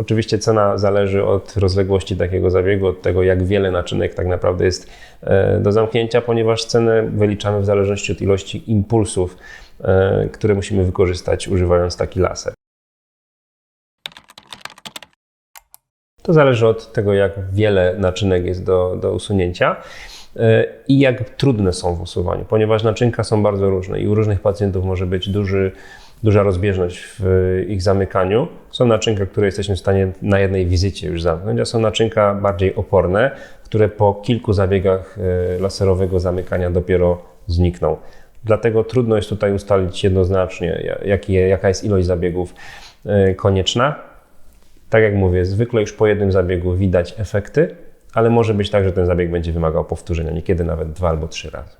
Oczywiście cena zależy od rozległości takiego zabiegu, od tego, jak wiele naczynek tak naprawdę jest e, do zamknięcia, ponieważ cenę wyliczamy w zależności od ilości impulsów, e, które musimy wykorzystać używając taki laser. To zależy od tego, jak wiele naczynek jest do, do usunięcia e, i jak trudne są w usuwaniu, ponieważ naczynka są bardzo różne i u różnych pacjentów może być duży, duża rozbieżność w ich zamykaniu. Są naczynka, które jesteśmy w stanie na jednej wizycie już zamknąć, a są naczynka bardziej oporne, które po kilku zabiegach e, laserowego zamykania dopiero znikną. Dlatego trudno jest tutaj ustalić jednoznacznie, jaki, jaka jest ilość zabiegów e, konieczna. Tak jak mówię, zwykle już po jednym zabiegu widać efekty, ale może być tak, że ten zabieg będzie wymagał powtórzenia, niekiedy nawet dwa albo trzy razy.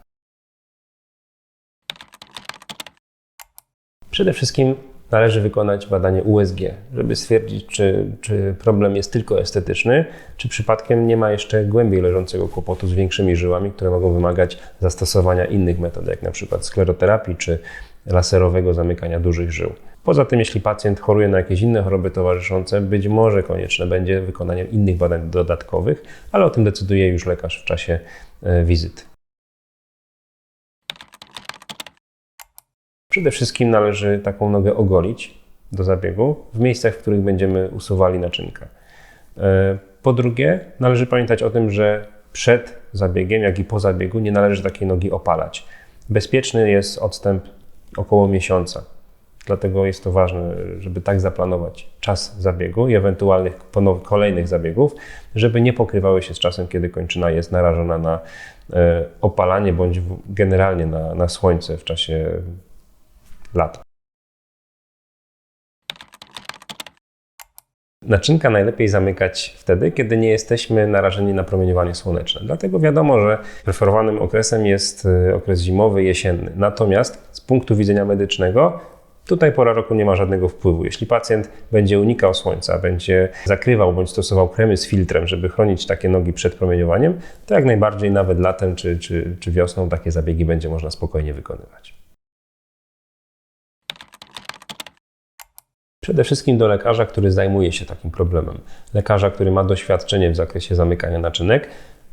Przede wszystkim należy wykonać badanie USG, żeby stwierdzić, czy, czy problem jest tylko estetyczny, czy przypadkiem nie ma jeszcze głębiej leżącego kłopotu z większymi żyłami, które mogą wymagać zastosowania innych metod, jak na przykład skleroterapii czy laserowego zamykania dużych żył. Poza tym, jeśli pacjent choruje na jakieś inne choroby towarzyszące, być może konieczne będzie wykonanie innych badań dodatkowych, ale o tym decyduje już lekarz w czasie e, wizyty. Przede wszystkim należy taką nogę ogolić do zabiegu w miejscach, w których będziemy usuwali naczynkę. E, po drugie, należy pamiętać o tym, że przed zabiegiem, jak i po zabiegu nie należy takiej nogi opalać. Bezpieczny jest odstęp około miesiąca. Dlatego jest to ważne, żeby tak zaplanować czas zabiegu i ewentualnych kolejnych zabiegów, żeby nie pokrywały się z czasem, kiedy kończyna jest narażona na e, opalanie bądź generalnie na, na słońce w czasie lata. Naczynka najlepiej zamykać wtedy, kiedy nie jesteśmy narażeni na promieniowanie słoneczne. Dlatego wiadomo, że preferowanym okresem jest e, okres zimowy, jesienny. Natomiast z punktu widzenia medycznego Tutaj pora roku nie ma żadnego wpływu. Jeśli pacjent będzie unikał słońca, będzie zakrywał bądź stosował kremy z filtrem, żeby chronić takie nogi przed promieniowaniem, to jak najbardziej nawet latem czy, czy, czy wiosną takie zabiegi będzie można spokojnie wykonywać. Przede wszystkim do lekarza, który zajmuje się takim problemem. Lekarza, który ma doświadczenie w zakresie zamykania naczynek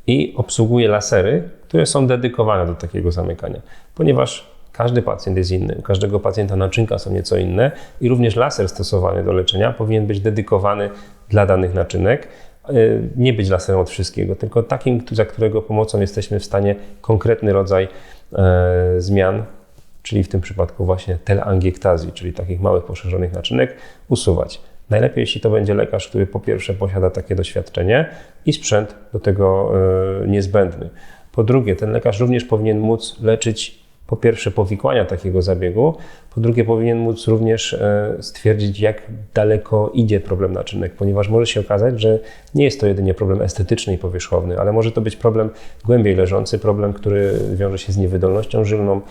i obsługuje lasery, które są dedykowane do takiego zamykania, ponieważ każdy pacjent jest inny, u każdego pacjenta naczynka są nieco inne i również laser stosowany do leczenia powinien być dedykowany dla danych naczynek. E, nie być laserem od wszystkiego, tylko takim, za którego pomocą jesteśmy w stanie konkretny rodzaj e, zmian, czyli w tym przypadku właśnie telangiektazji, czyli takich małych poszerzonych naczynek, usuwać. Najlepiej, jeśli to będzie lekarz, który po pierwsze posiada takie doświadczenie i sprzęt do tego e, niezbędny. Po drugie, ten lekarz również powinien móc leczyć po pierwsze powikłania takiego zabiegu, po drugie powinien móc również e, stwierdzić, jak daleko idzie problem naczynek, ponieważ może się okazać, że nie jest to jedynie problem estetyczny i powierzchowny, ale może to być problem głębiej leżący, problem, który wiąże się z niewydolnością żylną,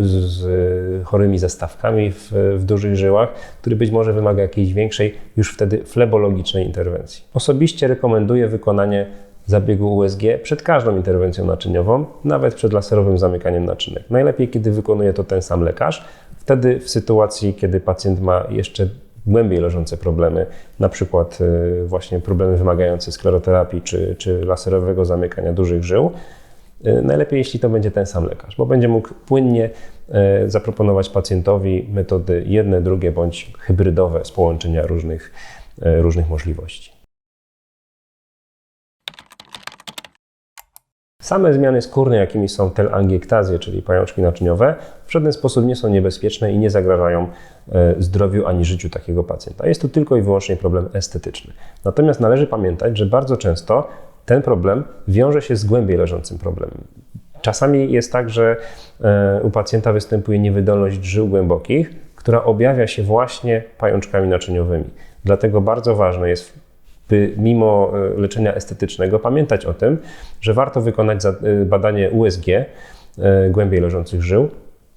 z chorymi zastawkami w, w dużych żyłach, który być może wymaga jakiejś większej, już wtedy flebologicznej interwencji. Osobiście rekomenduję wykonanie zabiegu USG przed każdą interwencją naczyniową, nawet przed laserowym zamykaniem naczynek. Najlepiej, kiedy wykonuje to ten sam lekarz. Wtedy w sytuacji, kiedy pacjent ma jeszcze głębiej leżące problemy, na przykład y, właśnie problemy wymagające skleroterapii czy, czy laserowego zamykania dużych żył, y, najlepiej jeśli to będzie ten sam lekarz, bo będzie mógł płynnie y, zaproponować pacjentowi metody jedne, drugie bądź hybrydowe z połączenia różnych, różnych możliwości. Same zmiany skórne, jakimi są telangiektazje, czyli pajączki naczyniowe, w żaden sposób nie są niebezpieczne i nie zagrażają e, zdrowiu ani życiu takiego pacjenta. Jest to tylko i wyłącznie problem estetyczny. Natomiast należy pamiętać, że bardzo często ten problem wiąże się z głębiej leżącym problemem. Czasami jest tak, że e, u pacjenta występuje niewydolność żył głębokich, która objawia się właśnie pajączkami naczyniowymi. Dlatego bardzo ważne jest by mimo e, leczenia estetycznego pamiętać o tym, że warto wykonać e, badanie USG e, głębiej leżących żył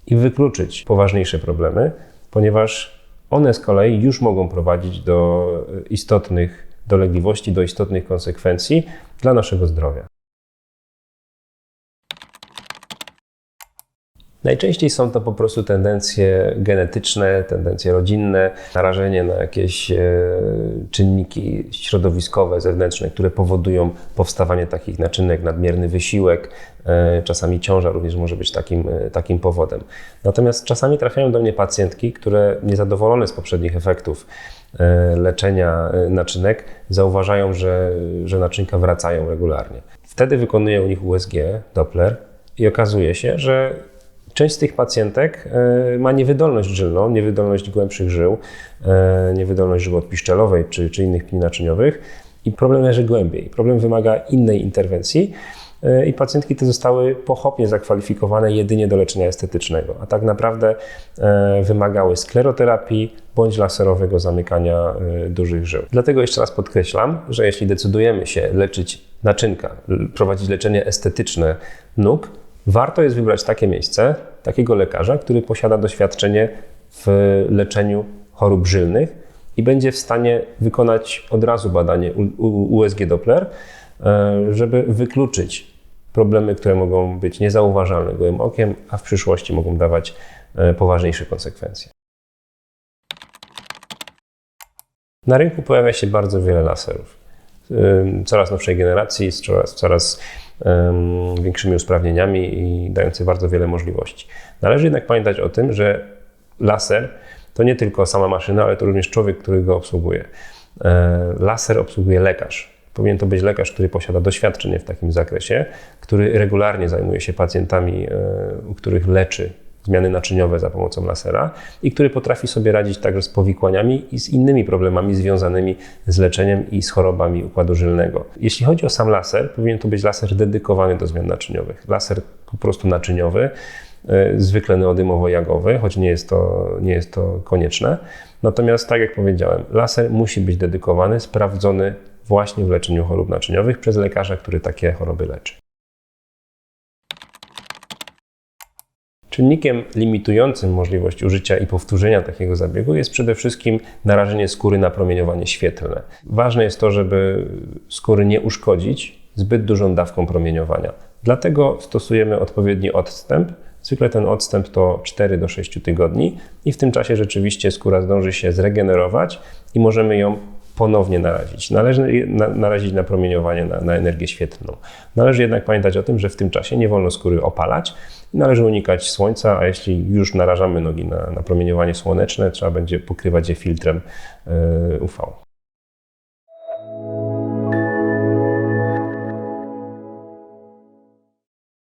i wykluczyć poważniejsze problemy, ponieważ one z kolei już mogą prowadzić do istotnych dolegliwości, do istotnych konsekwencji dla naszego zdrowia. Najczęściej są to po prostu tendencje genetyczne, tendencje rodzinne, narażenie na jakieś e, czynniki środowiskowe, zewnętrzne, które powodują powstawanie takich naczynek, nadmierny wysiłek, e, czasami ciąża również może być takim, e, takim powodem. Natomiast czasami trafiają do mnie pacjentki, które niezadowolone z poprzednich efektów leczenia naczynek zauważają, że, że naczynka wracają regularnie. Wtedy wykonuję u nich USG, Doppler i okazuje się, że Część z tych pacjentek e, ma niewydolność żylną, niewydolność głębszych żył, e, niewydolność żył odpiszczelowej czy, czy innych pni naczyniowych i problem leży głębiej. Problem wymaga innej interwencji e, i pacjentki te zostały pochopnie zakwalifikowane jedynie do leczenia estetycznego, a tak naprawdę wymagały skleroterapii bądź laserowego zamykania dużych żył. Dlatego jeszcze raz podkreślam, że jeśli decydujemy się leczyć naczynka, prowadzić leczenie estetyczne nóg, warto jest wybrać takie miejsce, takiego lekarza, który posiada doświadczenie w leczeniu chorób żylnych i będzie w stanie wykonać od razu badanie USG Doppler, e, żeby wykluczyć problemy, które mogą być niezauważalne gołym okiem, a w przyszłości mogą dawać e, poważniejsze konsekwencje. Na rynku pojawia się bardzo wiele laserów. Coraz nowszej generacji, z coraz, coraz większymi usprawnieniami i dający bardzo wiele możliwości. Należy jednak pamiętać o tym, że laser to nie tylko sama maszyna, ale to również człowiek, który go obsługuje. E, laser obsługuje lekarz. Powinien to być lekarz, który posiada doświadczenie w takim zakresie, który regularnie zajmuje się pacjentami, e, u których leczy zmiany naczyniowe za pomocą lasera i który potrafi sobie radzić także z powikłaniami i z innymi problemami związanymi z leczeniem i z chorobami układu żylnego. Jeśli chodzi o sam laser, powinien to być laser dedykowany do zmian naczyniowych. Laser po prostu naczyniowy, e, zwykle neodymowo-jagowy, choć nie jest, to, nie jest to konieczne. Natomiast, tak jak powiedziałem, laser musi być dedykowany, sprawdzony właśnie w leczeniu chorób naczyniowych przez lekarza, który takie choroby leczy. Czynnikiem limitującym możliwość użycia i powtórzenia takiego zabiegu jest przede wszystkim narażenie skóry na promieniowanie świetlne. Ważne jest to, żeby skóry nie uszkodzić zbyt dużą dawką promieniowania. Dlatego stosujemy odpowiedni odstęp. Zwykle ten odstęp to 4 do 6 tygodni i w tym czasie rzeczywiście skóra zdąży się zregenerować i możemy ją ponownie narazić. Należy na, narazić na promieniowanie, na, na energię świetlną. Należy jednak pamiętać o tym, że w tym czasie nie wolno skóry opalać, Należy unikać słońca, a jeśli już narażamy nogi na, na promieniowanie słoneczne, trzeba będzie pokrywać je filtrem e, UV.